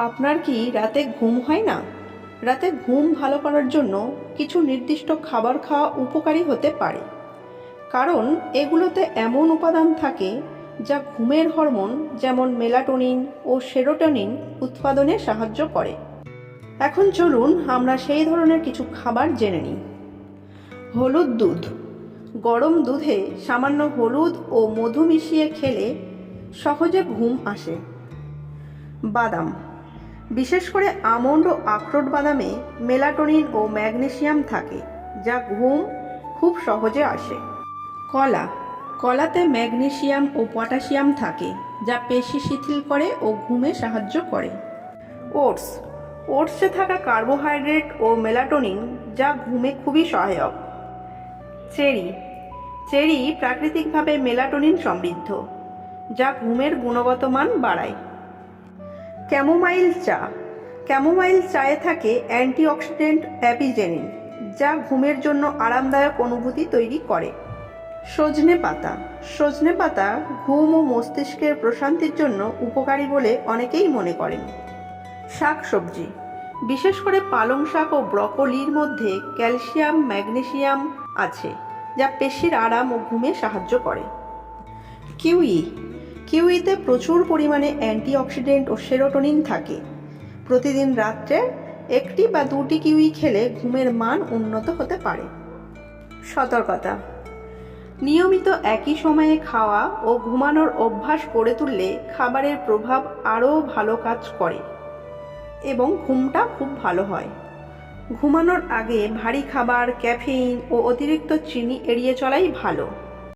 আপনার কি রাতে ঘুম হয় না? রাতে ঘুম ভালো করার জন্য কিছু নির্দিষ্ট খাবার খাওয়া উপকারী হতে পারে। কারণ এগুলোতে এমন উপাদান থাকে যা ঘুমের হরমোন যেমন মেলাটোনিন ও সেরোটোনিন উৎপাদনে সাহায্য করে। এখন চলুন আমরা সেই ধরনের কিছু খাবার জেনে নিই। হলুদ দুধ। গরম দুধে সামান্য হলুদ ও মধু মিশিয়ে খেলে সহজে ঘুম আসে। বাদাম। বিশেষ করে আমন্ড ও আখরোট বাদামে মেলাটোনিন ও ম্যাগনেসিয়াম থাকে, যা ঘুম খুব সহজে আসে। কলা। কলাতে ম্যাগনেসিয়াম ও পটাশিয়াম থাকে, যা পেশি শিথিল করে ও ঘুমে সাহায্য করে। ওটস। ওটসে থাকা কার্বোহাইড্রেট ও মেলাটোনিন, যা ঘুমে খুবই সহায়ক। চেরি। চেরি প্রাকৃতিকভাবে মেলাটোনিন সমৃদ্ধ, যা ঘুমের গুণগত মান বাড়ায়। ক্যামোমাইল চা। ক্যামোমাইল চায়ে থাকে অ্যান্টিঅক্সিডেন্ট অ্যাপিজেনিন, যা ঘুমের জন্য আরামদায়ক অনুভূতি তৈরি করে। সজনে পাতা। সজনে পাতা ঘুম ও মস্তিষ্কের প্রশান্তির জন্য উপকারী বলে অনেকেই মনে করেন। শাক সবজি বিশেষ করে পালং শাক ও ব্রকলির মধ্যে ক্যালসিয়াম, ম্যাগনেসিয়াম আছে, যা পেশির আরাম ও ঘুমে সাহায্য করে। কিউই। কিউইতে প্রচুর পরিমাণে অ্যান্টিঅক্সিডেন্ট ও সেরোটোনিন থাকে। প্রতিদিন রাত্রে একটি বা দুটি কিউই খেলে ঘুমের মান উন্নত হতে পারে। সতর্কতা। নিয়মিত একই সময়ে খাওয়া ও ঘুমানোর অভ্যাস গড়ে তুললে খাবারের প্রভাব আরও ভালো কাজ করে এবং ঘুমটা খুব ভালো হয়। ঘুমানোর আগে ভারী খাবার, ক্যাফেইন ও অতিরিক্ত চিনি এড়িয়ে চলাই ভালো।